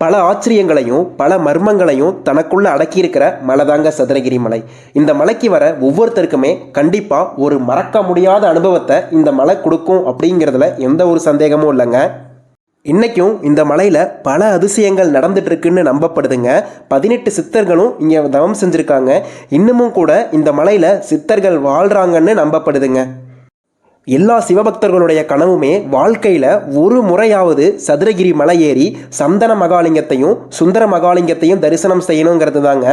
பல ஆச்சரியங்களையும் பல மர்மங்களையும் தனக்குள்ள அடக்கியிருக்கிற மலை தாங்க சதுரகிரி மலை. இந்த மலைக்கு வர ஒவ்வொருத்தருக்குமே கண்டிப்பாக ஒரு மறக்க முடியாத அனுபவத்தை இந்த மலை கொடுக்கும் அப்படிங்கிறதுல எந்த ஒரு சந்தேகமும் இல்லைங்க. இன்றைக்கும் இந்த மலையில் பல அதிசயங்கள் நடந்துகிட்ருக்குன்னு நம்பப்படுதுங்க. பதினெட்டு சித்தர்களும் இங்கே தவம் செஞ்சுருக்காங்க. இன்னமும் கூட இந்த மலையில் சித்தர்கள் வாழ்கிறாங்கன்னு நம்பப்படுதுங்க. எல்லா சிவபக்தர்களுடைய கனவுமே வாழ்க்கையில் ஒரு முறையாவது சதுரகிரி மலை ஏறி சந்தன மகாலிங்கத்தையும் சுந்தர மகாலிங்கத்தையும் தரிசனம் செய்யணுங்கிறது தாங்க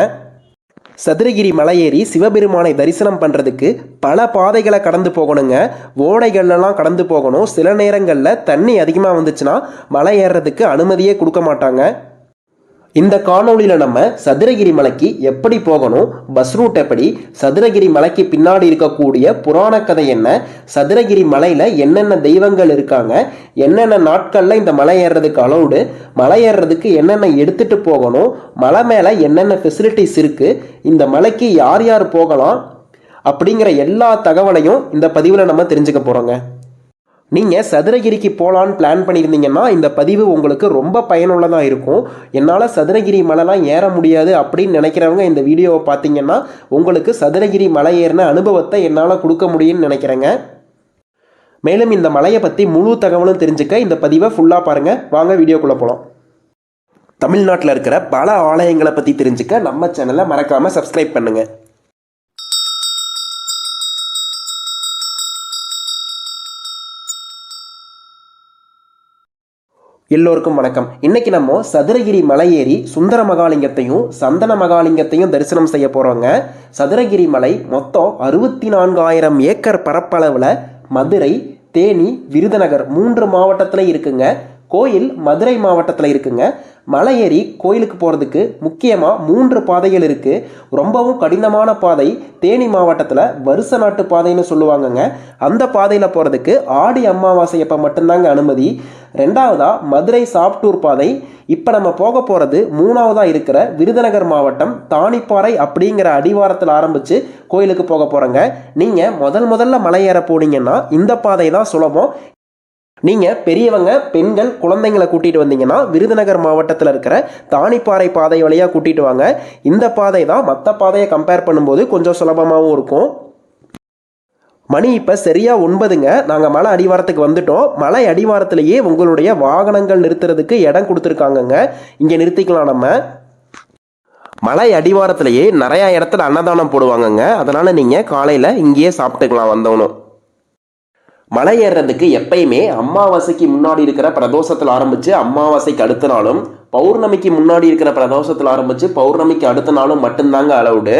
சதுரகிரி மலை ஏறி சிவபெருமானை தரிசனம் பண்ணுறதுக்கு பல பாதைகளை கடந்து போகணுங்க. ஓடைகள்லாம் கடந்து போகணும். சில நேரங்களில் தண்ணி அதிகமாக வந்துச்சுன்னா மலை ஏறுறதுக்கு அனுமதியே கொடுக்க மாட்டாங்க. இந்த காணொளியில் நம்ம சதுரகிரி மலைக்கு எப்படி போகணும் பஸ் ரூட் எப்படி சதுரகிரி மலைக்கு பின்னாடி இருக்கக்கூடிய புராண கதை என்ன சதுரகிரி மலையில் என்னென்ன தெய்வங்கள் இருக்காங்க என்னென்ன நாட்களில் இந்த மலை ஏறுறதுக்கு அலௌடு மலை ஏறுறதுக்கு என்னென்ன எடுத்துகிட்டு போகணும் மலை மேலே என்னென்ன ஃபெசிலிட்டிஸ் இருக்குது இந்த மலைக்கு யார் யார் போகலாம் அப்படிங்கிற எல்லா தகவலையும் இந்த பதிவில் நம்ம தெரிஞ்சுக்க போகிறோங்க நீங்கள் சதுரகிரிக்கு போகலான்னு பிளான் பண்ணியிருந்தீங்கன்னா இந்த பதிவு உங்களுக்கு ரொம்ப பயனுள்ளதாக இருக்கும். என்னால் சதுரகிரி மலைலாம் ஏற முடியாது அப்படின்னு நினைக்கிறவங்க இந்த வீடியோவை பார்த்தீங்கன்னா உங்களுக்கு சதுரகிரி மலை ஏறின அனுபவத்தை என்னால் கொடுக்க முடியும்னு நினைக்கிறேங்க. மேலும் இந்த மலையை பற்றி முழு தகவலும் தெரிஞ்சுக்க இந்த பதிவை ஃபுல்லாக பாருங்கள் வாங்க வீடியோக்குள்ளே போகலாம் தமிழ்நாட்டில் இருக்கிற பல ஆலயங்களை பற்றி தெரிஞ்சுக்க நம்ம சேனலை மறக்காமல் சப்ஸ்கிரைப் பண்ணுங்கள் எல்லோருக்கும் வணக்கம். இன்னைக்கு நம்ம சதுரகிரி மலை ஏறி சுந்தர மகாலிங்கத்தையும் சந்தன மகாலிங்கத்தையும் தரிசனம் செய்ய போகிறோங்க சதுரகிரி மலை மொத்தம் அறுபத்தி நான்காயிரம் ஏக்கர் பரப்பளவில் மதுரை தேனி விருதுநகர் மூன்று மாவட்டத்தில் இருக்குங்க. கோயில் மதுரை மாவட்டத்தில் இருக்குங்க. மலை ஏறி கோயிலுக்கு போகிறதுக்கு முக்கியமாக மூன்று பாதைகள் இருக்குது ரொம்பவும் கடினமான பாதை. தேனி மாவட்டத்தில் வருஷ நாட்டு பாதைன்னு சொல்லுவாங்கங்க. அந்த பாதையில் போகிறதுக்கு ஆடி அமாவாசை அப்போ மட்டும்தாங்க அனுமதி. ரெண்டாவதாக மதுரை சாப்டூர் பாதை. இப்போ நம்ம போக போகிறது மூணாவதாக இருக்கிற விருதுநகர் மாவட்டம் தானிப்பாறை அப்படிங்கிற அடிவாரத்தில் ஆரம்பித்து கோயிலுக்கு போக போகிறோங்க நீங்கள் முதல் முதல்ல மலை ஏற போனீங்கன்னா இந்த பாதை தான் சுலபம். நீங்கள் பெரியவங்க பெண்கள் குழந்தைங்களை கூட்டிகிட்டு வந்தீங்கன்னா விருதுநகர் மாவட்டத்தில் இருக்கிற தானிப்பாறை பாதை வழியாக கூட்டிகிட்டு வாங்க. இந்த பாதை தான் மற்ற பாதையை கம்பேர் பண்ணும்போது கொஞ்சம் சுலபமாகவும் இருக்கும். மணி இப்போ சரியாக ஒன்பதுங்க. நாங்கள் மலை அடிவாரத்துக்கு வந்துட்டோம். மலை அடிவாரத்திலேயே உங்களுடைய வாகனங்கள் நிறுத்துறதுக்கு இடம் கொடுத்துருக்காங்கங்க. இங்கே நிறுத்திக்கலாம் நம்ம. மலை அடிவாரத்திலேயே நிறையா இடத்துல அன்னதானம் போடுவாங்கங்க. அதனால் நீங்கள் காலையில் இங்கேயே சாப்பிட்டுக்கலாம் வந்தவனும். மலை ஏறுறதுக்கு எப்பயுமே அமாவாசைக்கு முன்னாடி இருக்கிற பிரதோஷத்தில் ஆரம்பித்து அமாவாசைக்கு அடுத்த நாளும் பௌர்ணமிக்கு முன்னாடி இருக்கிற பிரதோஷத்தில் ஆரம்பித்து பௌர்ணமிக்கு அடுத்த நாளும் மட்டும்தாங்க அளவுடு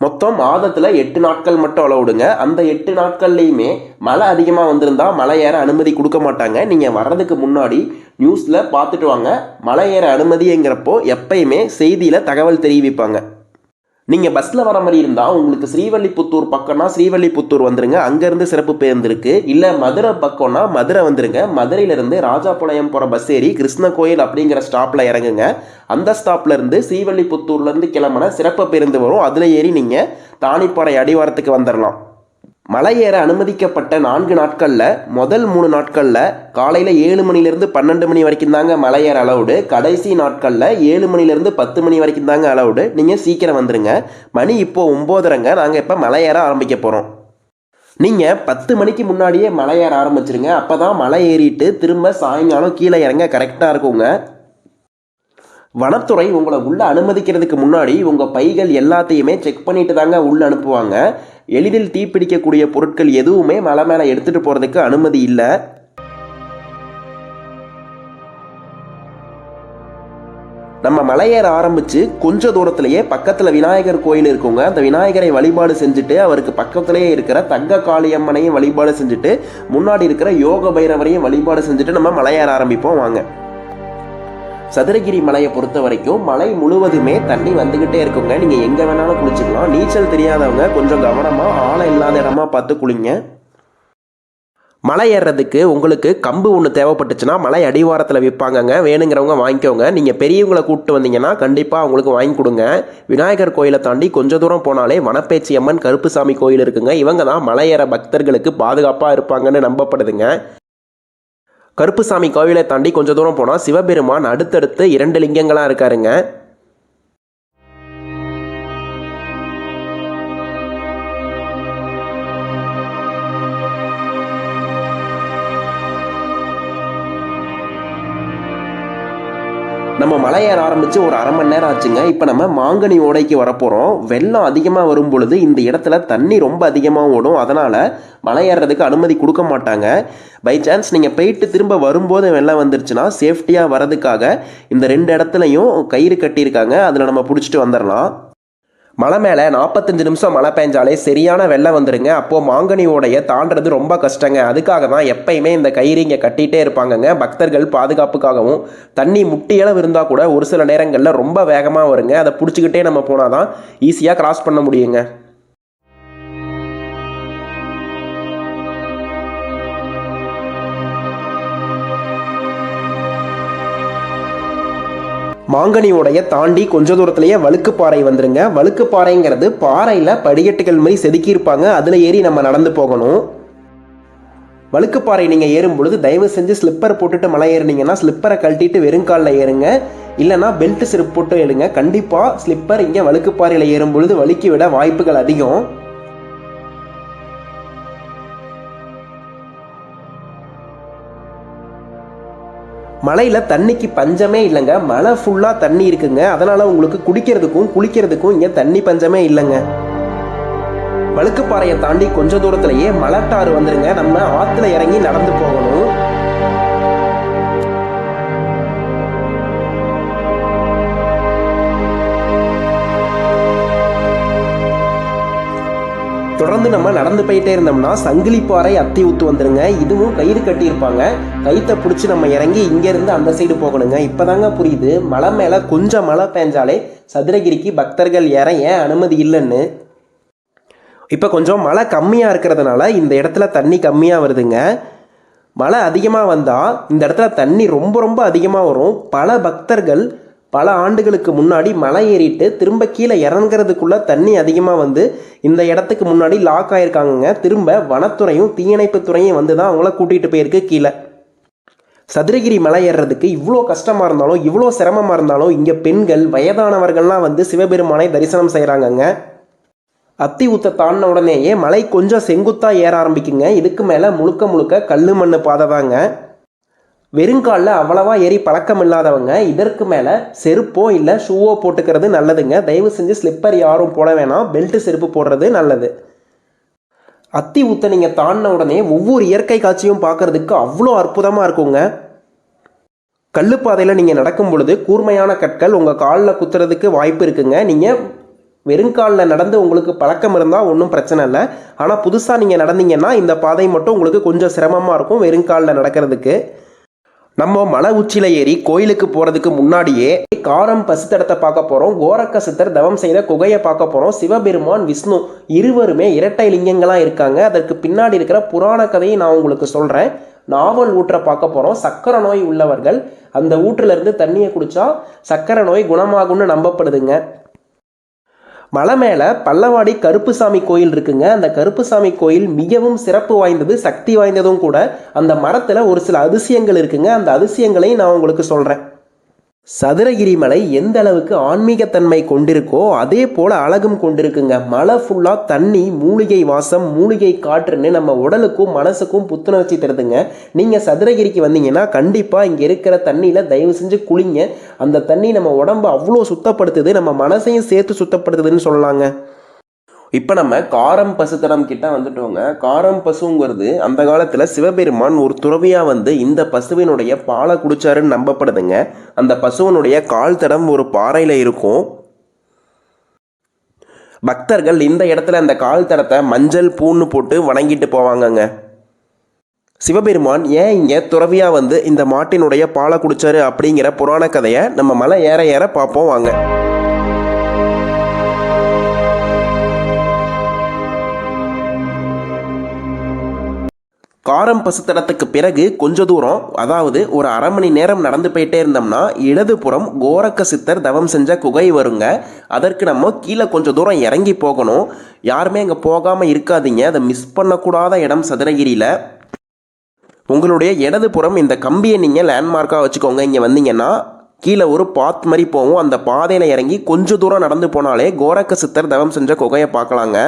மொத்தம் மாதத்தில் எட்டு நாட்கள் மட்டும் அளவுடுங்க அந்த எட்டு நாட்கள்லையுமே மழை அதிகமாக வந்திருந்தா மலை ஏற அனுமதி கொடுக்க மாட்டாங்க. நீங்கள் வர்றதுக்கு முன்னாடி நியூஸில் பார்த்துட்டு வாங்க. மலை ஏற அனுமதிங்கிறப்போ எப்பயுமே செய்தியில் தகவல் தெரிவிப்பாங்க. நீங்கள் பஸ்ஸில் வர மாதிரி இருந்தால் உங்களுக்கு ஸ்ரீவல்லிபுத்தூர் பக்கம்னா ஸ்ரீவல்லிபுத்தூர் வந்துருங்க. அங்கேருந்து சிறப்பு பேருந்து இருக்குது இல்லை மதுரை பக்கம்னா மதுரை வந்துருங்க. மதுரையிலேருந்து ராஜாபாளையம் போகிற பஸ் ஏறி கிருஷ்ண கோயில் அப்படிங்கிற ஸ்டாப்பில் இறங்குங்க. அந்த ஸ்டாப்லேருந்து ஸ்ரீவல்லிபுத்தூர்லேருந்து கிளம்புன சிறப்பு பேருந்து வரும். அதில் ஏறி நீங்கள் தானிப்பாறை அடிவாரத்துக்கு வந்துடலாம் மலை ஏற அனுமதிக்கப்பட்ட நான்கு நாட்களில் முதல் மூணு நாட்களில் காலையில் ஏழு மணிலேருந்து பன்னெண்டு மணி வரைக்கும் தாங்க மலை ஏற அலவுடு கடைசி நாட்களில் ஏழு மணிலேருந்து பத்து மணி வரைக்கும் தாங்க அலவுடு நீங்கள் சீக்கிரம் வந்துடுங்க மணி இப்போ ஒம்போதரைங்க. நாங்கள் இப்போ மலை ஏற ஆரம்பிக்க போகிறோம் நீங்கள் பத்து மணிக்கு முன்னாடியே மலை ஏற ஆரம்பிச்சிருங்க. அப்போ தான் மலை ஏறிட்டு திரும்ப சாயங்காலம் கீழே இறங்க கரெக்டாக இருக்குங்க. வனத்துறை உங்களை உள்ளே அனுமதிக்கிறதுக்கு முன்னாடி உங்கள் பைகள் எல்லாத்தையுமே செக் பண்ணிட்டு தாங்க உள்ளே அனுப்புவாங்க. எளிதில் தீப்பிடிக்கக்கூடிய பொருட்கள் எதுவுமே மலை மேலே எடுத்துகிட்டு போகிறதுக்கு அனுமதி இல்லை. நம்ம மலையேற ஆரம்பித்து கொஞ்ச தூரத்துலேயே பக்கத்தில் விநாயகர் கோயில் இருக்குங்க. அந்த விநாயகரை வழிபாடு செஞ்சுட்டு அவருக்கு பக்கத்துலேயே இருக்கிற தங்க காளியம்மனையும் வழிபாடு செஞ்சுட்டு முன்னாடி இருக்கிற யோக பைரவரையும் வழிபாடு செஞ்சுட்டு நம்ம மலையேற ஆரம்பிப்போம். வாங்க. சதுரகிரி மலையை பொறுத்த வரைக்கும் மலை முழுவதுமே தண்ணி வந்துக்கிட்டே இருக்குங்க. நீங்கள் எங்கே வேணாலும் குளிச்சுக்கலாம். நீச்சல் தெரியாதவங்க கொஞ்சம் கவனமாக ஆழம் இல்லாத இடமா பார்த்து குளிங்க. மலை ஏறுறதுக்கு உங்களுக்கு கம்பு ஒன்று தேவைப்பட்டுச்சுன்னா மலை அடிவாரத்தில் விற்பாங்கங்க. வேணுங்கிறவங்க வாங்கிக்கோங்க. நீங்கள் பெரியவங்களை கூப்பிட்டு வந்தீங்கன்னா கண்டிப்பாக அவங்களுக்கு வாங்கி கொடுங்க. விநாயகர் கோயிலை தாண்டி கொஞ்சம் தூரம் போனாலே வனப்பேச்சி அம்மன் கருப்புசாமி கோயில் இருக்குங்க. இவங்க தான் மலை ஏற பக்தர்களுக்கு பாதுகாப்பாக இருப்பாங்கன்னு நம்பப்படுதுங்க. கருப்புசாமி கோவிலை தாண்டி கொஞ்சம் தூரம் போனால் சிவபெருமான் அடுத்தடுத்து இரண்டு லிங்கங்களாக இருக்காருங்க. நம்ம மலை ஏற ஆரம்பித்து ஒரு அரை மணி நேரம் ஆச்சுங்க. இப்போ நம்ம மாங்கனி ஓடைக்கு வரப்போகிறோம் வெள்ளம் அதிகமாக வரும் பொழுது இந்த இடத்துல தண்ணி ரொம்ப அதிகமாக ஓடும். அதனால் மலை ஏறுறதுக்கு அனுமதி கொடுக்க மாட்டாங்க. பை சான்ஸ் நீங்கள் போயிட்டு திரும்ப வரும்போது வெள்ளம் வந்துருச்சுன்னா சேஃப்டியாக வரதுக்காக இந்த ரெண்டு இடத்துலையும் கயிறு கட்டியிருக்காங்க. அதில் நம்ம பிடிச்சிட்டு வந்துடலாம் மலை மேலே நாற்பத்தஞ்சு நிமிஷம் மழை பெஞ்சாலே சரியான வெள்ளம் வந்துடுங்க அப்போது மாங்கனி ஓடையை தாண்டுறது ரொம்ப கஷ்டங்க. அதுக்காக தான் எப்பயுமே இந்த கயிறு இங்கே கட்டிகிட்டே இருப்பாங்கங்க. பக்தர்கள் பாதுகாப்புக்காகவும் தண்ணி முட்டியளவு இருந்தால் கூட ஒரு சில நேரங்களில் ரொம்ப வேகமாக வருங்க. அதை பிடிச்சிக்கிட்டே நம்ம போனால் தான் ஈஸியாக கிராஸ் பண்ண முடியுங்க. மாங்கனி உடைய தாண்டி கொஞ்ச தூரத்திலேயே வழுக்குப்பாறை வந்துருங்க. வழுக்குப்பாறைங்கிறது பாறையில் படிக்கட்டுகள் மாதிரி செதுக்கியிருப்பாங்க. அதில் ஏறி நம்ம நடந்து போகணும். வழுக்குப்பாறை நீங்கள் ஏறும் பொழுது தயவு செஞ்சு ஸ்லிப்பர் போட்டுட்டு மலை ஏறினீங்கன்னா ஸ்லிப்பரை கழட்டிட்டு வெறுங்காலில் ஏறுங்க. இல்லைனா பெல்ட் சிரிப்பு போட்டு ஏறுங்க கண்டிப்பாக ஸ்லிப்பர் இங்கே வழுக்குப்பாறையில் ஏறும் பொழுது வழுக்கி விட வாய்ப்புகள் அதிகம். மலையில் தண்ணிக்கு பஞ்சமே இல்லைங்க. மழை ஃபுல்லாக தண்ணி இருக்குங்க. அதனால் உங்களுக்கு குடிக்கிறதுக்கும் குளிக்கிறதுக்கும் இங்கே தண்ணி பஞ்சமே இல்லைங்க. வழுக்குப்பாறையை தாண்டி கொஞ்ச தூரத்துலேயே மலட்டாறு வந்துடுங்க நம்ம ஆற்றுல இறங்கி நடந்து போகணும். தொடர்ந்து நம்ம நடந்து போயிட்டே இருந்தோம்னா சங்கிலிப்பாறை அத்தி ஊத்து வந்துருங்க. இதுவும் கயிறு கட்டியிருப்பாங்க. கயிற்றை பிடிச்சி நம்ம இறங்கி இங்கேருந்து அந்த சைடு போகணுங்க. இப்போதாங்க புரியுது. மலை மேலே கொஞ்சம் மழை பெஞ்சாலே சதுரகிரிக்கு பக்தர்கள் இறங்க ஏன் அனுமதி இல்லைன்னு. இப்போ கொஞ்சம் மழை கம்மியாக இருக்கிறதுனால இந்த இடத்துல தண்ணி கம்மியாக வருதுங்க. மழை அதிகமாக வந்தால் இந்த இடத்துல தண்ணி ரொம்ப ரொம்ப அதிகமாக வரும். பல பக்தர்கள் பல ஆண்டுகளுக்கு முன்னாடி மலை ஏறிட்டு திரும்ப கீழே இறங்குறதுக்குள்ளே தண்ணி அதிகமாக வந்து இந்த இடத்துக்கு முன்னாடி லாக் ஆகிருக்காங்கங்க திரும்ப வனத்துறையும் தீயணைப்புத்துறையும் வந்து தான் அவங்கள கூட்டிகிட்டு போயிருக்கு கீழே. சதுரகிரி மலை ஏறுறதுக்கு இவ்வளோ கஷ்டமாக இருந்தாலும் இவ்வளோ சிரமமாக இருந்தாலும் இங்கே பெண்கள் வயதானவர்கள்லாம் வந்து சிவபெருமானை தரிசனம் செய்கிறாங்கங்க அத்தி ஊத்த தாண்டின உடனேயே மலை கொஞ்சம் செங்குத்தாக ஏற ஆரம்பிக்குங்க. இதுக்கு மேலே முழுக்க முழுக்க கல் மண் பாதை தாங்க வெறுங்காலில் அவ்வளவா ஏறி பழக்கம் இல்லாதவங்க இதற்கு மேலே செருப்போ இல்லை ஷூவோ போட்டுக்கிறது நல்லதுங்க. தயவு செஞ்சு ஸ்லிப்பர் யாரும் போட வேணாம். பெல்ட் செருப்பு போடுறது நல்லது. அத்தி ஊத்த நீங்கள் தாண்டின உடனே ஒவ்வொரு இயற்கை காட்சியும் பார்க்கறதுக்கு அவ்வளோ அற்புதமாக இருக்குங்க. கல்லுப்பாதையில் நீங்கள் நடக்கும் பொழுது கூர்மையான கற்கள் உங்கள் காலில் குத்துறதுக்கு வாய்ப்பு இருக்குங்க. நீங்கள் வெறுங்காலில் நடந்து உங்களுக்கு பழக்கம் இருந்தால் ஒன்றும் பிரச்சனை இல்லை. ஆனால் புதுசாக நீங்கள் நடந்தீங்கன்னா இந்த பாதை மட்டும் உங்களுக்கு கொஞ்சம் சிரமமாக இருக்கும் வெறுங்காலில் நடக்கிறதுக்கு. நம்ம மலை உச்சியில் ஏறி கோயிலுக்கு போகிறதுக்கு முன்னாடியே காரம் பசுத்தடத்தை பார்க்க போகிறோம் கோரக்க சித்தர் தவம் செய்த குகையை பார்க்க போகிறோம் சிவபெருமான் விஷ்ணு இருவருமே இரட்டை லிங்கங்களாக இருக்காங்க. அதற்கு பின்னாடி இருக்கிற புராண கதையை நான் உங்களுக்கு சொல்கிறேன் நாவல் ஊற்றை பார்க்க போகிறோம் சக்கரை நோய் உள்ளவர்கள் அந்த ஊற்றிலிருந்து தண்ணியை குடித்தா சக்கரை நோய் குணமாகும்னு நம்பப்படுதுங்க. மலை மேலே பல்லவாடி கருப்புசாமி கோயில் இருக்குங்க. அந்த கருப்புசாமி கோயில் மிகவும் சிறப்பு வாய்ந்தது சக்தி வாய்ந்ததும் கூட. அந்த மரத்தில் ஒரு சில அதிசயங்கள் இருக்குங்க. அந்த அதிசயங்களையும் நான் உங்களுக்கு சொல்கிறேன் சதுரகிரி மலை எந்த அளவுக்கு ஆன்மீகத்தன்மை கொண்டிருக்கோ அதே போல் அழகும் கொண்டிருக்குங்க. மலை ஃபுல்லாக தண்ணி மூலிகை வாசம் மூலிகை காற்றுன்னு நம்ம உடலுக்கும் மனசுக்கும் புத்துணர்ச்சி தருதுங்க. நீங்கள் சதுரகிரிக்கு வந்தீங்கன்னா கண்டிப்பாக இங்கே இருக்கிற தண்ணியில் தயவு செஞ்சு குளிங்க. அந்த தண்ணி நம்ம உடம்பு அவ்வளோ சுத்தப்படுத்துது நம்ம மனசையும் சேர்த்து சுத்தப்படுத்துதுன்னு சொல்லலாங்க. இப்போ நம்ம காரம் பசுத்தடம் கிட்ட வந்துட்டோங்க. காரம் பசுங்கிறது அந்த காலத்தில் சிவபெருமான் ஒரு துறவியாக வந்து இந்த பசுவினுடைய பாலை குடிச்சாருன்னு நம்பப்படுதுங்க. அந்த பசுவனுடைய கால் தடம் ஒரு பாறையில் இருக்கும். பக்தர்கள் இந்த இடத்துல அந்த கால் தடத்தை மஞ்சள் பூன்னு போட்டு வணங்கிட்டு போவாங்கங்க. சிவபெருமான் ஏன் இங்கே துறவியாக வந்து இந்த மாட்டினுடைய பாலை குடிச்சாரு அப்படிங்கிற புராண கதையை நம்ம மலை ஏற ஏற பார்ப்போம் வாங்க. காரம் பசுத்தடத்துக்கு பிறகு கொஞ்ச தூரம் அதாவது ஒரு அரை மணி நேரம் நடந்து போயிட்டே இருந்தோம்னா இடதுபுறம் கோரக்க சித்தர் தவம் செஞ்ச குகை வருங்க. அதற்கு நம்ம கீழே கொஞ்சம் தூரம் இறங்கி போகணும். யாருமே அங்கே போகாமல் இருக்காதீங்க. அதை மிஸ் பண்ணக்கூடாத இடம் சதுரகிரியில். உங்களுடைய இடதுபுறம் இந்த கம்பியை நீங்கள் லேண்ட்மார்க்காக வச்சுக்கோங்க. இங்கே வந்தீங்கன்னா கீழே ஒரு பாத் மாதிரி போகும். அந்த பாதையில் இறங்கி கொஞ்சம் தூரம் நடந்து போனாலே கோரக்க சித்தர் தவம் செஞ்ச குகையை பார்க்கலாங்க.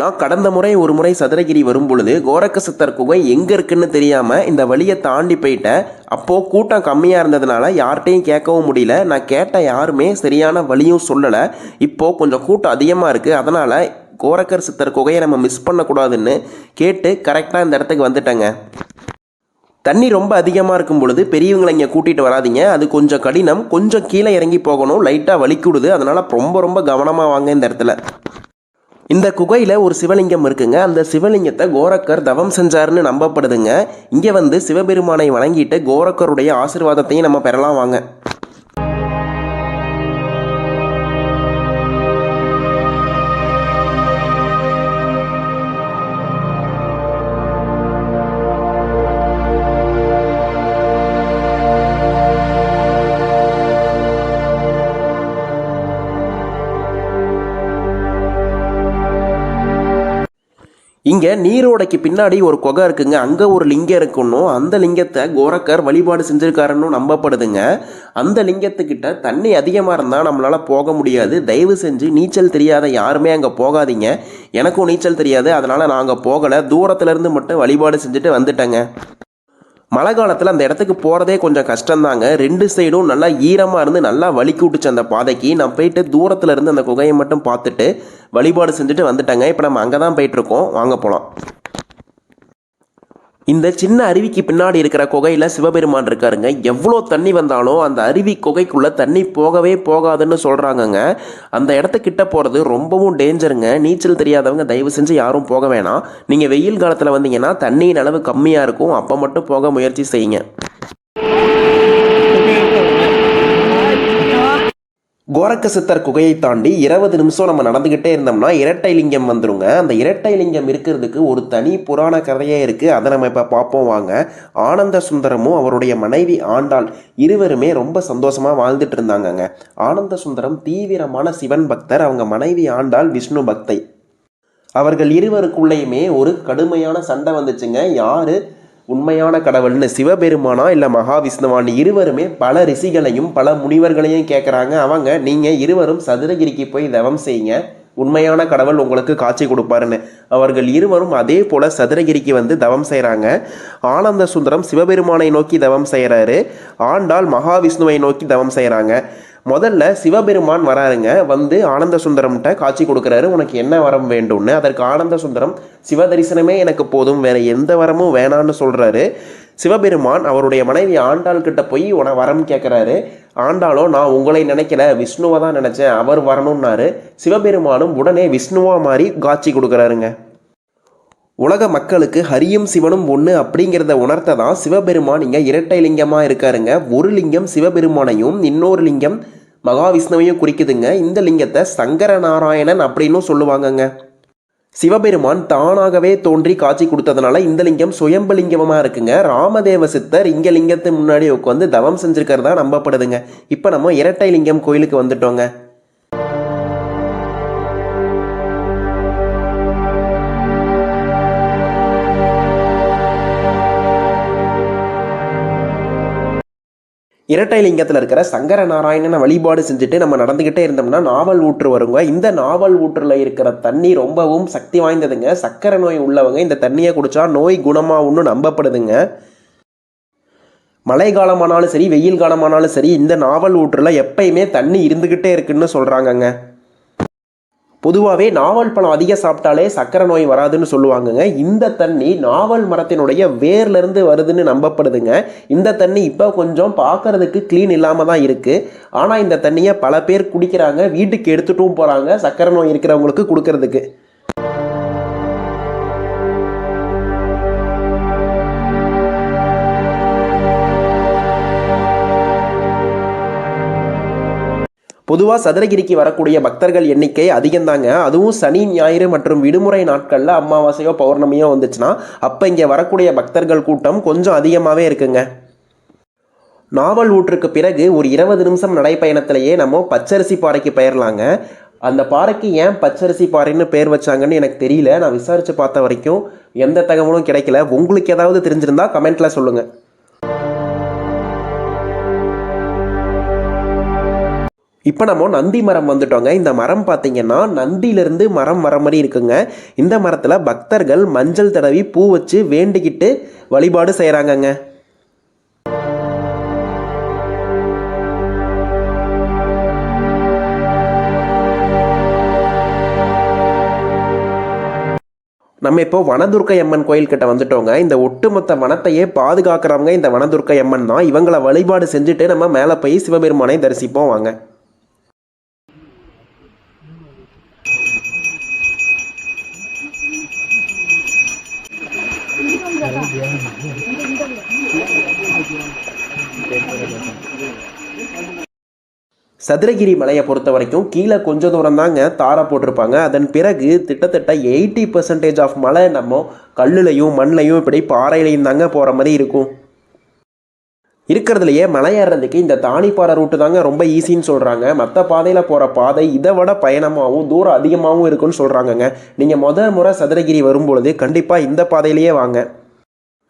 நான் கடந்த முறை ஒரு முறை சதுரகிரி வரும்பொழுது கோரக்க சித்தர் குகை எங்கே இருக்குன்னு தெரியாமல் இந்த வழியை தாண்டி போயிட்டேன். அப்போது கூட்டம் கம்மியாக இருந்ததுனால யார்கிட்டையும் கேட்கவும் முடியல. நான் கேட்ட யாருமே சரியான வழியும் சொல்லலை. இப்போது கொஞ்சம் கூட்டம் அதிகமாக இருக்குது அதனால் கோரக்கர் சித்தர் குகையை நம்ம மிஸ் பண்ணக்கூடாதுன்னு கேட்டு கரெக்டாக இந்த இடத்துக்கு வந்துட்டேங்க. தண்ணி ரொம்ப அதிகமாக இருக்கும் பொழுது பெரியவங்களை இங்கே கூட்டிகிட்டு வராதீங்க. அது கொஞ்சம் கடினம். கொஞ்சம் கீழே இறங்கி போகணும். லைட்டாக வலிக்குடுது. அதனால் ரொம்ப ரொம்ப கவனமாக வாங்க இந்த இடத்துல. இந்த குகையில் ஒரு சிவலிங்கம் இருக்குங்க. அந்த சிவலிங்கத்தை கோரக்கர் தவம் செஞ்சாருன்னு நம்பப்படுதுங்க. இங்கே வந்து சிவபெருமானை வணங்கிட்டு கோரக்கருடைய ஆசீர்வாதத்தையும் நம்ம பெறலாம் வாங்க. இங்கே நீரோடைக்கு பின்னாடி ஒரு குகை இருக்குங்க. அங்கே ஒரு லிங்கம் இருக்கணும். அந்த லிங்கத்தை கோரக்கர் வழிபாடு செஞ்சுருக்காருன்னு நம்பப்படுதுங்க. அந்த லிங்கத்துக்கிட்ட தண்ணி அதிகமாக இருந்தால் நம்மளால் போக முடியாது. தயவு செஞ்சு நீச்சல் தெரியாத யாருமே அங்கே போகாதீங்க. எனக்கும் நீச்சல் தெரியாது. அதனால் நான் அங்கே போகலை. தூரத்துலேருந்து மட்டும் வழிபாடு செஞ்சுட்டு வந்துட்டேங்க. மழை காலத்தில் அந்த இடத்துக்கு போகிறதே கொஞ்சம் கஷ்டம்தாங்க. ரெண்டு சைடும் நல்லா ஈரமாக இருந்து நல்லா வலிக்கு விட்டுச்சு அந்த பாதைக்கு. நான் போயிட்டு தூரத்தில் இருந்து அந்த குகையை மட்டும் பார்த்துட்டு வழிபாடு செஞ்சுட்டு வந்துட்டேங்க. இப்போ நம்ம அங்கே தான் போயிட்டுருக்கோம் வாங்க போகலாம் இந்த சின்ன அருவிக்கு பின்னாடி இருக்கிற குகையில் சிவபெருமான் இருக்காருங்க. எவ்வளோ தண்ணி வந்தாலும் அந்த அருவி குகைக்குள்ளே தண்ணி போகவே போகாதுன்னு சொல்கிறாங்கங்க அந்த இடத்துக்கிட்ட போகிறது ரொம்பவும் டேஞ்சருங்க நீச்சல் தெரியாதவங்க தயவு செஞ்சு யாரும் போக வேணாம். நீங்கள் வெயில் காலத்தில் வந்தீங்கன்னா தண்ணியின் அளவு கம்மியாக இருக்கும். அப்போ மட்டும் போக முயற்சி செய்யுங்க. கோரக்க சித்தர் குகையை தாண்டி இருபது நிமிஷம் நம்ம நடந்துக்கிட்டே இருந்தோம்னா இரட்டை லிங்கம் வந்துருங்க. அந்த இரட்டை லிங்கம் இருக்கிறதுக்கு ஒரு தனி புராண கதையே இருக்குது அதை நம்ம இப்போ பார்ப்போம் வாங்க. ஆனந்த சுந்தரமும் அவருடைய மனைவி ஆண்டாள் இருவருமே ரொம்ப சந்தோஷமாக வாழ்ந்துட்டு இருந்தாங்கங்க. ஆனந்த சுந்தரம் தீவிரமான சிவன் பக்தர் அவங்க மனைவி ஆண்டாள் விஷ்ணு பக்தை. அவர்கள் இருவருக்குள்ளேயுமே ஒரு கடுமையான சண்டை வந்துச்சுங்க. யாரு? உண்மையான கடவுள்னு சிவபெருமானா இல்லை மகாவிஷ்ணுவான் இருவருமே பல ரிஷிகளையும் பல முனிவர்களையும் கேட்குறாங்க அவங்க நீங்கள் இருவரும் சதுரகிரிக்கு போய் தவம் செய்யுங்க. உண்மையான கடவுள் உங்களுக்கு காட்சி கொடுப்பாருன்னு. அவர்கள் இருவரும் அதே போல் சதுரகிரிக்கு வந்து தவம் செய்கிறாங்க ஆனந்த சுந்தரம் சிவபெருமானை நோக்கி தவம் செய்கிறாரு ஆண்டாள் மகாவிஷ்ணுவை நோக்கி தவம் செய்கிறாங்க முதல்ல சிவபெருமான் வராருங்க வந்து ஆனந்த சுந்தரம்கிட்ட காட்சி கொடுக்குறாரு. உனக்கு என்ன வரம் வேண்டும்னு. அதற்கு ஆனந்த சுந்தரம் சிவ தரிசனமே எனக்கு போதும். வேற எந்த வரமும் வேணான்னு சொல்கிறாரு சிவபெருமான் அவருடைய மனைவி ஆண்டாள் கிட்ட போய் உன வரம் கேட்குறாரு ஆண்டாளோ நான் உங்களை நினைக்கல. விஷ்ணுவை தான் நினச்சேன். அவர் வரணும்னாரு. சிவபெருமானும் உடனே விஷ்ணுவா மாதிரி காட்சி கொடுக்குறாருங்க. உலக மக்களுக்கு ஹரியும் சிவனும் ஒன்று அப்படிங்கிறத உணர்த்த தான் சிவபெருமான் இங்கே இரட்டை லிங்கமாக இருக்காருங்க. ஒரு லிங்கம் சிவபெருமானையும் இன்னொரு லிங்கம் மகாவிஷ்ணுவையும் குறிக்குதுங்க. இந்த லிங்கத்தை சங்கர நாராயணன் அப்படின்னும் சொல்லுவாங்கங்க. சிவபெருமான் தானாகவே தோன்றி காட்சி கொடுத்ததுனால இந்த லிங்கம் சுயம்பு லிங்கமாக இருக்குங்க. ராமதேவ சித்தர் இங்க லிங்கத்து முன்னாடி உட்காந்து தவம் செஞ்சுருக்கிறதா நம்பப்படுதுங்க. இப்போ நம்ம இரட்டை லிங்கம் கோயிலுக்கு வந்துட்டோங்க. இரட்டை லிங்கத்தில் இருக்கிற சங்கர நாராயணனை வழிபாடு செஞ்சுட்டு நம்ம நடந்துக்கிட்டே இருந்தோம்னா நாவல் ஊற்று வருங்க. இந்த நாவல் ஊற்றுல இருக்கிற தண்ணி ரொம்பவும் சக்தி வாய்ந்ததுங்க. சக்கரை நோய் உள்ளவங்க இந்த தண்ணியை குடித்தா நோய் குணமாகும்னு நம்பப்படுதுங்க. மழை காலமானாலும் சரி வெயில் காலமானாலும் சரி இந்த நாவல் ஊற்றில் எப்பயுமே தண்ணி இருந்துக்கிட்டே இருக்குன்னு சொல்கிறாங்கங்க பொதுவாகவே நாவல் பழம் அதிகம் சாப்பிட்டாலே சக்கரை நோய் வராதுன்னு சொல்லுவாங்கங்க. இந்த தண்ணி நாவல் மரத்தினுடைய வேர்லேருந்து வருதுன்னு நம்பப்படுதுங்க. இந்த தண்ணி இப்போ கொஞ்சம் பார்க்கறதுக்கு க்ளீன் இல்லாமல் தான் இருக்குது ஆனால் இந்த தண்ணியை பல பேர் குடிக்கிறாங்க. வீட்டுக்கு எடுத்துட்டும் போகிறாங்க சக்கரை நோய் இருக்கிறவங்களுக்கு கொடுக்கறதுக்கு. பொதுவாக சதுரகிரிக்கு வரக்கூடிய பக்தர்கள் எண்ணிக்கை அதிகம்தாங்க. அதுவும் சனி ஞாயிறு மற்றும் விடுமுறை நாட்களில் அமாவாசையோ பௌர்ணமியோ வந்துச்சுன்னா அப்போ இங்கே வரக்கூடிய பக்தர்கள் கூட்டம் கொஞ்சம் அதிகமாகவே இருக்குங்க. நாவல் ஊற்றுக்கு பிறகு ஒரு இருபது நிமிஷம் நடைப்பயணத்திலேயே நம்ம பச்சரிசி பாறைக்கு பெயரலாங்க. அந்த பாறைக்கு ஏன் பச்சரிசி பாறைன்னு பேர் வச்சாங்கன்னு எனக்கு தெரியல. நான் விசாரித்து பார்த்த வரைக்கும் எந்த தகவலும் கிடைக்கல. உங்களுக்கு ஏதாவது தெரிஞ்சிருந்தா கமெண்ட்டில் சொல்லுங்கள் இப்போ நம்ம நந்தி மரம் வந்துட்டோங்க. இந்த மரம் பார்த்தீங்கன்னா நந்தியிலிருந்து மரம் வர மாதிரி இருக்குங்க. இந்த மரத்தில் பக்தர்கள் மஞ்சள் தடவி பூ வச்சு வேண்டிக்கிட்டு வழிபாடு செய்கிறாங்கங்க நம்ம இப்போ வனதுர்க்கை அம்மன் கோயில் கிட்ட வந்துட்டோங்க. இந்த ஒட்டுமொத்த வனத்தையே பாதுகாக்கிறவங்க இந்த வனதுர்க்கை அம்மன் தான். இவங்களை வழிபாடு செஞ்சுட்டு நம்ம மேலே போய் சிவபெருமானை தரிசிப்போம் வாங்க. சதுரகிரி மலையை பொறுத்த வரைக்கும் கீழே கொஞ்சம் தூரம் தாங்க தாரை போட்டிருப்பாங்க. அதன் பிறகு கிட்டத்தட்ட எயிட்டி பர்சன்டேஜ் ஆஃப் மலை நம்ம கல்லுலையும் மண்ணையும் இப்படி பாறையிலையும் தாங்க போகிற மாதிரி இருக்கும். இருக்கிறதுலையே மலை ஏறுறதுக்கு இந்த தானிப்பாறை ரூட்டு தாங்க ரொம்ப ஈஸின்னு சொல்கிறாங்க மற்ற பாதையில் போகிற பாதை இதை விட பயணமாகவும் தூரம் அதிகமாகவும் இருக்குன்னு சொல்கிறாங்கங்க நீங்கள் முதல் முறை சதுரகிரி வரும்பொழுது கண்டிப்பாக இந்த பாதையிலேயே வாங்க.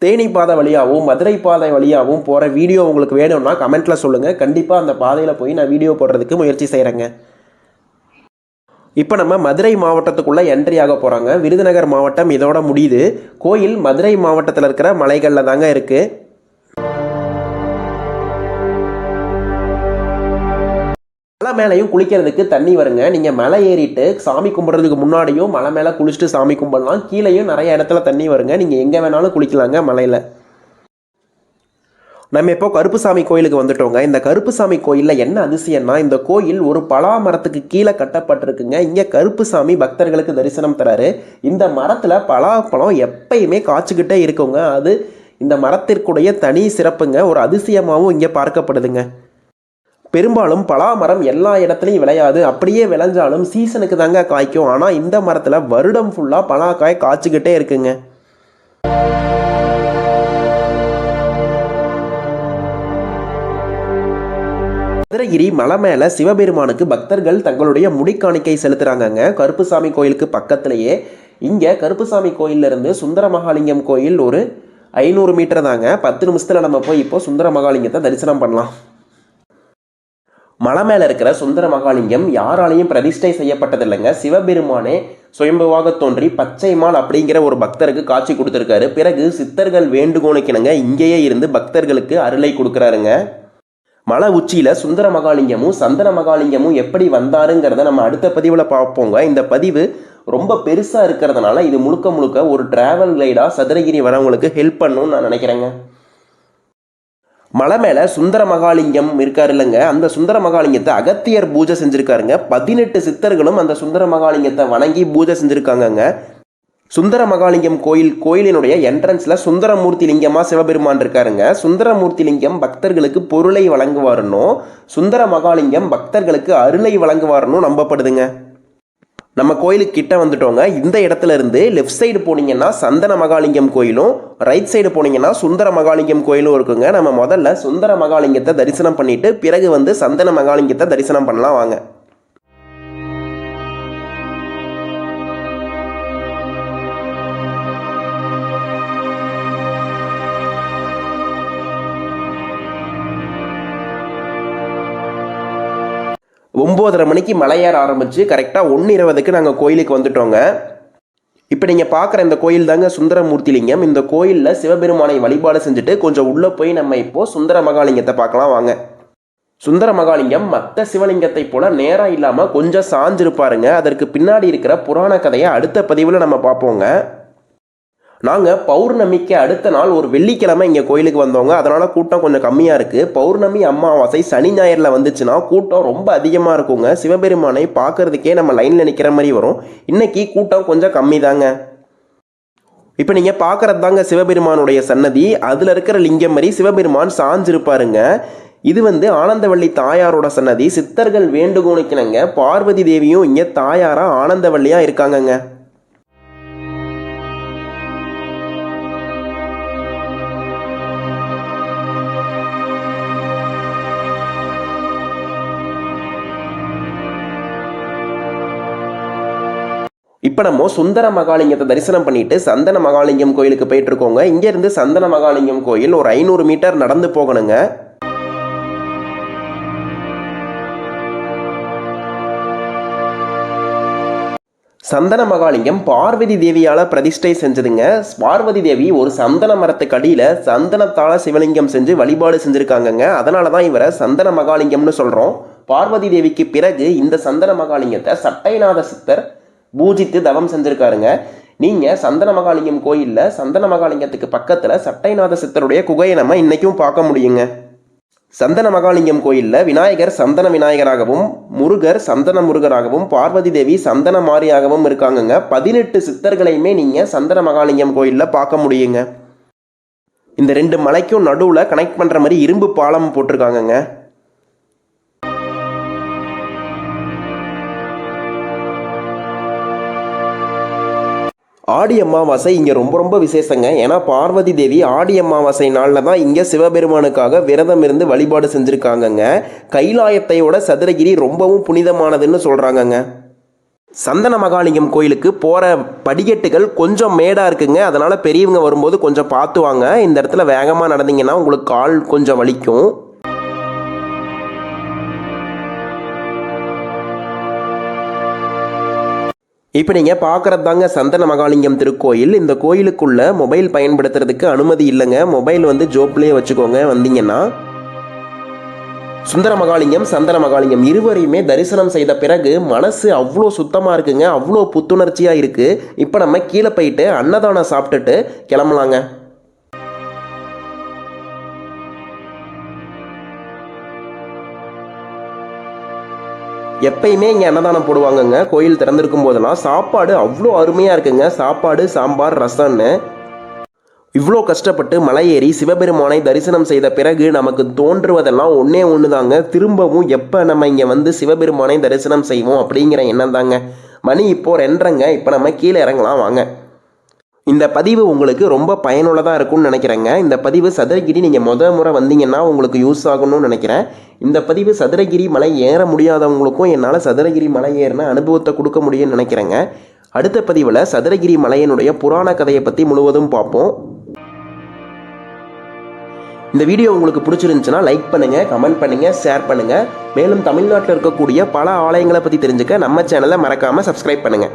தேனி பாதை வழியாகவும் மதுரை பாதை வழியாகவும் போகிற வீடியோ உங்களுக்கு வேணும்னா கமெண்ட்டில் சொல்லுங்கள் கண்டிப்பாக அந்த பாதையில் போய் நான் வீடியோ போடுறதுக்கு முயற்சி செய்கிறேங்க இப்போ நம்ம மதுரை மாவட்டத்துக்குள்ளே என்ட்ரி ஆக போகிறாங்க விருதுநகர் மாவட்டம் இதோட முடியுது. கோயில் மதுரை மாவட்டத்தில் இருக்கிற மலைகளில் தாங்க இருக்குது மலை மேலேயும் குளிக்கிறதுக்கு தண்ணி வருங்க. நீங்கள் மலை ஏறிட்டு சாமி கும்பிட்றதுக்கு முன்னாடியும் மலை மேலே குளிச்சுட்டு சாமி கும்பிடலாம். கீழேயும் நிறைய இடத்துல தண்ணி வருங்க. நீங்கள் எங்கே வேணாலும் குளிக்கலாங்க மலையில். நம்ம இப்போ கருப்புசாமி கோயிலுக்கு வந்துட்டோங்க. இந்த கருப்புசாமி கோயிலில் என்ன அதிசயம்னா இந்த கோயில் ஒரு பலா மரத்துக்கு கீழே கட்டப்பட்டிருக்குங்க. இங்கே கருப்புசாமி பக்தர்களுக்கு தரிசனம் தராரு. இந்த மரத்தில் பலாப்பழம் எப்பயுமே காய்ச்சிக்கிட்டே இருக்குங்க. அது இந்த மரத்திற்குடைய தனி சிறப்புங்க. ஒரு அதிசயமாகவும் இங்கே பார்க்கப்படுதுங்க. பெரும்பாலும் பலாமரம் எல்லா இடத்துலையும் விளையாது. அப்படியே விளைஞ்சாலும் சீசனுக்கு தாங்க காய்க்கும். ஆனால் இந்த மரத்தில் வருடம் ஃபுல்லாக பலாக்காய் காய்ச்சிக்கிட்டே இருக்குங்க. மதுரகிரி மலை மேலே சிவபெருமானுக்கு பக்தர்கள் தங்களுடைய முடிக்காணிக்கை செலுத்துகிறாங்கங்க கருப்புசாமி கோயிலுக்கு பக்கத்திலேயே. இங்கே கருப்புசாமி கோயிலிருந்து சுந்தர மகாலிங்கம் கோயில் ஒரு ஐநூறு மீட்டர் தாங்க. பத்து நிமிஷத்தில் நம்ம போய் இப்போ சுந்தர மகாலிங்கத்தை தரிசனம் பண்ணலாம். மலை மேலே இருக்கிற சுந்தர மகாலிங்கம் யாராலையும் பிரதிஷ்டை செய்யப்பட்டதில்லைங்க. சிவபெருமானே சுயம்புவாக தோன்றி பச்சைமான் அப்படிங்கிற ஒரு பக்தருக்கு காட்சி கொடுத்துருக்காரு. பிறகு சித்தர்கள் வேண்டுகோணுக்கினங்க இங்கேயே இருந்து பக்தர்களுக்கு அருளை கொடுக்குறாருங்க. மலை உச்சியில் சுந்தர மகாலிங்கமும் சந்தன மகாலிங்கமும் எப்படி வந்தாருங்கிறத நம்ம அடுத்த பதிவில் பார்ப்போங்க. இந்த பதிவு ரொம்ப பெருசாக இருக்கிறதுனால இது முழுக்க முழுக்க ஒரு டிராவல் கைடாக சதுரகிரி வரவங்களுக்கு ஹெல்ப் பண்ணணும்னு நான் நினைக்கிறேங்க. மலை மேலே சுந்தர மகாலிங்கம் இருக்காரு இல்லைங்க அந்த சுந்தர மகாலிங்கத்தை அகத்தியர் பூஜை செஞ்சுருக்காருங்க. பதினெட்டு சித்தர்களும் அந்த சுந்தர மகாலிங்கத்தை வணங்கி பூஜை செஞ்சுருக்காங்கங்க. சுந்தர மகாலிங்கம் கோயில் கோயிலினுடைய என்ட்ரன்ஸில் சுந்தரமூர்த்தி லிங்கமாக சிவபெருமான் இருக்காருங்க. சுந்தரமூர்த்தி லிங்கம் பக்தர்களுக்கு பொருளை வழங்குவாருன்னும் சுந்தர மகாலிங்கம் பக்தர்களுக்கு அருளை வழங்குவாருன்னும் நம்பப்படுதுங்க. நம்ம கோயிலுக்கு கிட்ட வந்துட்டோங்க. இந்த இடத்துல இருந்து லெஃப்ட் சைடு போனீங்கன்னா சந்தன மகாலிங்கம் கோயிலும் ரைட் சைடு போனீங்கன்னா சுந்தர மகாலிங்கம் கோயிலும் இருக்குங்க. நம்ம முதல்ல சுந்தர மகாலிங்கத்தை தரிசனம் பண்ணிட்டு பிறகு வந்து சந்தன மகாலிங்கத்தை தரிசனம் பண்ணலாம் வாங்க. ஒம்போதரை மணிக்கு மலையேற ஆரம்பித்து கரெக்டாக ஒன்று இருபதுக்கு நாங்கள் கோயிலுக்கு வந்துட்டோங்க. இப்போ நீங்கள் பார்க்குற இந்த கோயில் தாங்க சுந்தரமூர்த்தி லிங்கம் இந்த கோயிலில் சிவபெருமானை வழிபாடு செஞ்சுட்டு கொஞ்சம் உள்ளே போய் நம்ம இப்போது சுந்தர மகாலிங்கத்தை பார்க்கலாம் வாங்க. சுந்தர மகாலிங்கம் மற்ற சிவலிங்கத்தை போல நேராக இல்லாமல் கொஞ்சம் சாஞ்சிருப்பாருங்க. அதற்கு பின்னாடி இருக்கிற புராண கதையை அடுத்த பதிவில் நம்ம பார்ப்போங்க. நாங்கள் பௌர்ணமிக்கு அடுத்த நாள் ஒரு வெள்ளிக்கிழமை இங்கே கோயிலுக்கு வந்தோங்க. அதனால் கூட்டம் கொஞ்சம் கம்மியாக இருக்குது பௌர்ணமி அமாவாசை சனி ஞாயிறில் வந்துச்சுன்னா கூட்டம் ரொம்ப அதிகமாக இருக்குங்க. சிவபெருமானை பார்க்கறதுக்கே நம்ம லைனில் நிற்கிற மாதிரி வரும். இன்னைக்கு கூட்டம் கொஞ்சம் கம்மி தாங்க இப்போ நீங்கள் பார்க்குறது தாங்க சிவபெருமானுடைய சன்னதி. அதில் இருக்கிற லிங்கம் மாதிரி சிவபெருமான் சாஞ்சிருப்பாருங்க. இது வந்து ஆனந்தவள்ளி தாயாரோட சன்னதி. சித்தர்கள் வேண்டுகோணுக்கினங்க பார்வதி தேவியும் இங்கே தாயாராக ஆனந்தவள்ளியாக இருக்காங்கங்க. இப்போ நம்ம சுந்தர மகாலிங்கத்தை தரிசனம் பண்ணிட்டு சந்தன மகாலிங்கம் கோயிலுக்கு போயிட்டு இருக்கோங்க இங்கேருந்து சந்தன மகாலிங்கம் கோயில் ஒரு ஐநூறு மீட்டர் நடந்து போகணுங்க. சந்தன மகாலிங்கம் பார்வதி தேவியால் பிரதிஷ்டை செஞ்சதுங்க. பார்வதி தேவி ஒரு சந்தன மரத்துக்கு அடியில் சந்தனத்தால சிவலிங்கம் செஞ்சு வழிபாடு செஞ்சிருக்காங்கங்க. அதனால தான் இவரை சந்தன மகாலிங்கம்னு சொல்கிறோம் பார்வதி தேவிக்கு பிறகு இந்த சந்தன மகாலிங்கத்தை சட்டைநாத சித்தர் பூஜித்து தவம் செஞ்சுருக்காருங்க. நீங்கள் சந்தன மகாலிங்கம் கோயிலில் சந்தன மகாலிங்கத்துக்கு பக்கத்தில் சட்டைநாத சித்தருடைய குகையை நம்ம இன்றைக்கும் பார்க்க முடியுங்க. சந்தன மகாலிங்கம் கோயிலில் விநாயகர் சந்தன விநாயகராகவும் முருகர் சந்தன முருகராகவும் பார்வதி தேவி சந்தன மாரியாகவும் இருக்காங்கங்க. பதினெட்டு சித்தர்களையுமே நீங்கள் சந்தன மகாலிங்கம் கோயிலில் பார்க்க முடியுங்க. இந்த ரெண்டு மலைக்கும் நடுவில் கனெக்ட் பண்ணுற மாதிரி இரும்பு பாலம் போட்டிருக்காங்கங்க. ஆடி அமாவாசை இங்கே ரொம்ப ரொம்ப விசேஷங்க. ஏன்னா பார்வதி தேவி ஆடி அமாவாசை நாளில் தான் இங்கே சிவபெருமானுக்காக விரதம் இருந்து வழிபாடு செஞ்சுருக்காங்கங்க. கைலாயத்தையோட சதுரகிரி ரொம்பவும் புனிதமானதுன்னு சொல்கிறாங்கங்க சந்தன மகாலிங்கம் கோயிலுக்கு போகிற படிக்கட்டுகள் கொஞ்சம் மேடாக இருக்குங்க. அதனால் பெரியவங்க வரும்போது கொஞ்சம் பார்த்து வாங்க. இந்த இடத்துல வேகமாக நடந்தீங்கன்னா உங்களுக்கு கால் கொஞ்சம் வலிக்கும். இப்போ நீங்கள் பார்க்குறது தாங்க சந்தன மகாலிங்கம் திருக்கோயில். இந்த கோயிலுக்குள்ள மொபைல் பயன்படுத்துறதுக்கு அனுமதி இல்லைங்க. மொபைல் வந்து ஜோப்லேயே வச்சுக்கோங்க வந்தீங்கன்னா. சுந்தர மகாலிங்கம் சந்தன மகாலிங்கம் இருவரையுமே தரிசனம் செய்த பிறகு மனசு அவ்வளோ சுத்தமாக இருக்குங்க. அவ்வளோ புத்துணர்ச்சியாக இருக்குது இப்போ நம்ம கீழே போயிட்டு அன்னதானம் சாப்பிட்டுட்டு கிளம்பலாங்க. எப்பயுமே இங்கே அன்னதானம் போடுவாங்கங்க. கோயில் திறந்திருக்கும் போதெல்லாம் சாப்பாடு அவ்வளோ அருமையாக இருக்குங்க. சாப்பாடு சாம்பார் ரசம்னு. இவ்வளோ கஷ்டப்பட்டு மலை ஏறி சிவபெருமானை தரிசனம் செய்த பிறகு நமக்கு தோன்றுவதெல்லாம் ஒன்றே ஒன்று தாங்க திரும்பவும் எப்போ நம்ம இங்கே வந்து சிவபெருமானை தரிசனம் செய்வோம் அப்படிங்கிற எண்ணம் தாங்க மணி இப்போ ரெண்டரைங்க. இப்போ நம்ம கீழே இறங்கலாம். வாங்க. இந்த பதிவு உங்களுக்கு ரொம்ப பயனுள்ளதாக இருக்கும்னு நினைக்கிறேங்க. இந்த பதிவு சதுரகிரி நீங்கள் முத முறை வந்தீங்கன்னா உங்களுக்கு யூஸ் ஆகணும்னு நினைக்கிறேன். இந்த பதிவு சதுரகிரி மலை ஏற முடியாதவங்களுக்கும் என்னால் சதுரகிரி மலை ஏறின அனுபவத்தை கொடுக்க முடியும்னு நினைக்கிறேங்க. அடுத்த பதிவில் சதுரகிரி மலையினுடைய புராண கதையை பற்றி முழுவதும் பார்ப்போம். இந்த வீடியோ உங்களுக்கு பிடிச்சிருந்துச்சுன்னா லைக் பண்ணுங்கள் கமெண்ட் பண்ணுங்கள் ஷேர் பண்ணுங்கள் மேலும் தமிழ்நாட்டில் இருக்கக்கூடிய பல ஆலயங்களை பற்றி தெரிஞ்சுக்க நம்ம சேனலை மறக்காமல் சப்ஸ்கிரைப் பண்ணுங்கள்